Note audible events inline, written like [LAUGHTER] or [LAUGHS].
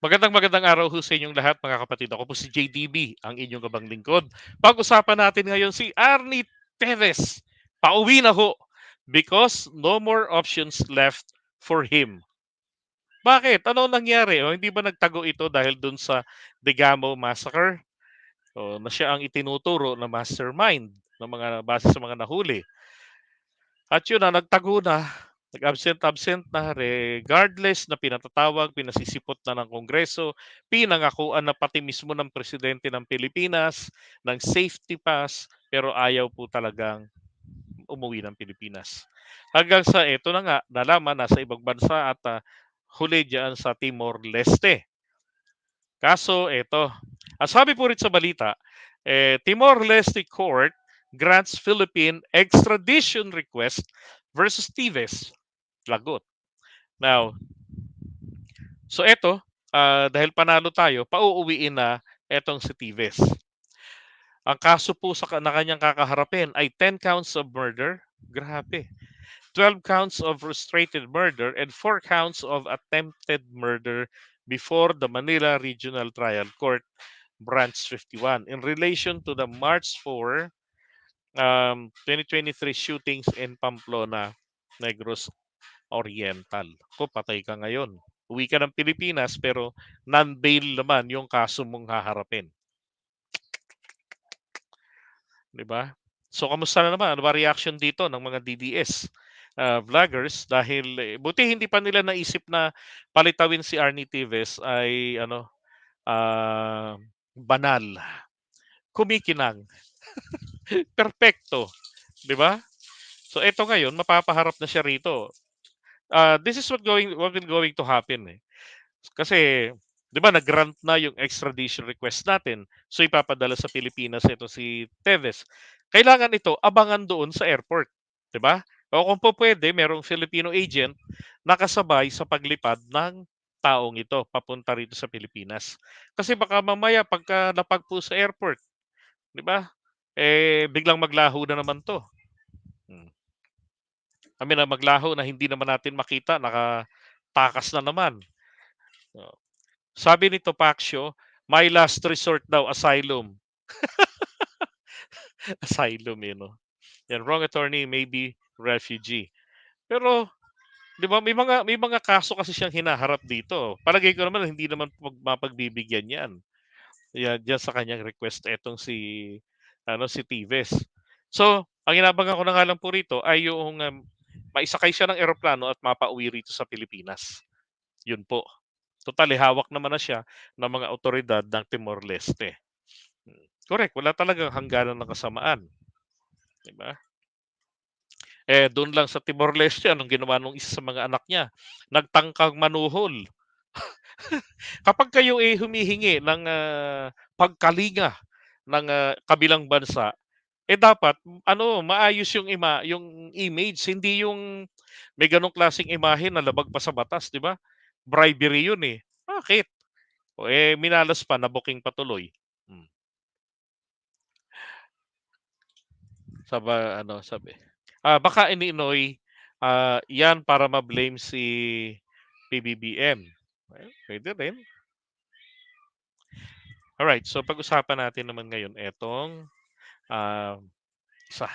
Magandang magandang araw ho sa inyong lahat mga kapatid. Ako po si JDB, ang inyong gabang lingkod. Pag-usapan natin ngayon si Arnie Teves. Pauwi na ho because no more options left for him. Bakit? Ano nangyari? O, hindi ba nagtago ito dahil dun sa Degamo Massacre? O, na siya ang itinuturo na mastermind ng mga base sa mga nahuli. At yun na, nagtago na Nag-absent-absent na regardless na pinatatawag, pinasisipot na ng Kongreso, pinangakuan na pati mismo ng Presidente ng Pilipinas ng safety pass pero ayaw po talagang umuwi ng Pilipinas. Hanggang sa ito na nga, nalaman nasa ibang bansa at uh, huli diyan sa Timor-Leste. Kaso ito, ang sabi po rin sa balita, eh, Timor-Leste Court grants Philippine extradition request versus Tives lagot. Now, so eto, uh, dahil panalo tayo, pauuwiin na etong si Tives. Ang kaso po sa na kanyang kakaharapin ay 10 counts of murder. Grabe. 12 counts of frustrated murder and 4 counts of attempted murder before the Manila Regional Trial Court Branch 51 in relation to the March 4 um, 2023 shootings in Pamplona, Negros Oriental. Ko patay ka ngayon. Uwi ka ng Pilipinas pero non-bail naman yung kaso mong haharapin. 'Di ba? So kamusta na naman? Ano ba reaction dito ng mga DDS uh, vloggers dahil eh, buti hindi pa nila naisip na palitawin si Arnie Tives ay ano uh, banal. Kumikinang. [LAUGHS] Perfecto. 'Di ba? So ito ngayon mapapaharap na siya rito uh, this is what going what will going to happen eh. Kasi 'di ba nag-grant na yung extradition request natin. So ipapadala sa Pilipinas ito si Teves. Kailangan ito abangan doon sa airport, 'di ba? O kung po pwede, merong Filipino agent nakasabay sa paglipad ng taong ito papunta rito sa Pilipinas. Kasi baka mamaya pagka napagpo sa airport, 'di ba? Eh biglang maglaho na naman 'to. Kami na maglaho na hindi naman natin makita, nakatakas na naman. Sabi ni Topacio, my last resort daw, asylum. [LAUGHS] asylum, you know. Yan, wrong attorney, maybe refugee. Pero, di ba, may mga, may mga kaso kasi siyang hinaharap dito. Palagay ko naman, hindi naman mapagbibigyan yan. Yan, dyan sa kanyang request, etong si, ano, si Tives. So, ang inabangan ko na nga lang po rito ay yung um, maisakay siya ng eroplano at mapauwi rito sa Pilipinas. Yun po. Totally hawak naman na siya ng mga otoridad ng Timor-Leste. Hmm. Correct, wala talagang hangganan ng kasamaan. Diba? Eh, doon lang sa Timor-Leste, anong ginawa nung isa sa mga anak niya? Nagtangkang manuhol. [LAUGHS] Kapag kayo eh humihingi ng uh, pagkalinga ng uh, kabilang bansa, eh dapat ano, maayos yung ima yung image, hindi yung may ganong klaseng imahe na labag pa sa batas, 'di ba? Bribery yun eh. Bakit? O eh minalas pa, na booking patuloy. Hmm. Sabi ano, sabi. Ah, baka iniinoy ah, yan para ma-blame si PBBM. Well, pwede rin. Alright, so pag-usapan natin naman ngayon etong uh, sa